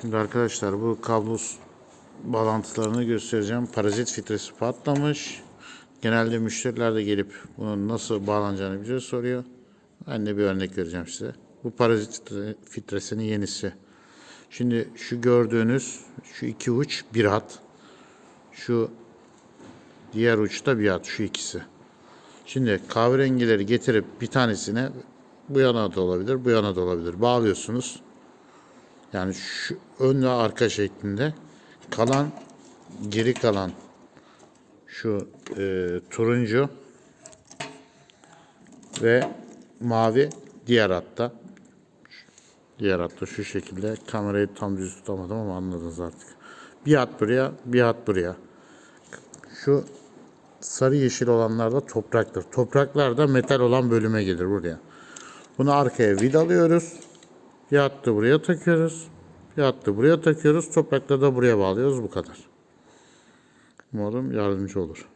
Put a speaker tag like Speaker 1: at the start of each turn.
Speaker 1: Şimdi arkadaşlar bu kablos bağlantılarını göstereceğim. Parazit filtresi patlamış. Genelde müşteriler de gelip bunun nasıl bağlanacağını bize soruyor. Ben de bir örnek vereceğim size. Bu parazit filtre- filtresinin yenisi. Şimdi şu gördüğünüz şu iki uç bir hat. Şu diğer uçta bir hat. Şu ikisi. Şimdi kahverengileri getirip bir tanesine bu yana da olabilir, bu yana da olabilir. Bağlıyorsunuz. Yani şu ön ve arka şeklinde kalan geri kalan şu e, turuncu ve mavi diğer hatta diğer hatta şu şekilde kamerayı tam düz tutamadım ama anladınız artık. Bir hat buraya, bir hat buraya. Şu sarı yeşil olanlar da topraktır. Topraklar da metal olan bölüme gelir buraya. Bunu arkaya vidalıyoruz. Bir hattı buraya takıyoruz. Bir hattı buraya takıyoruz. Toprakları da buraya bağlıyoruz. Bu kadar. Umarım yardımcı olur.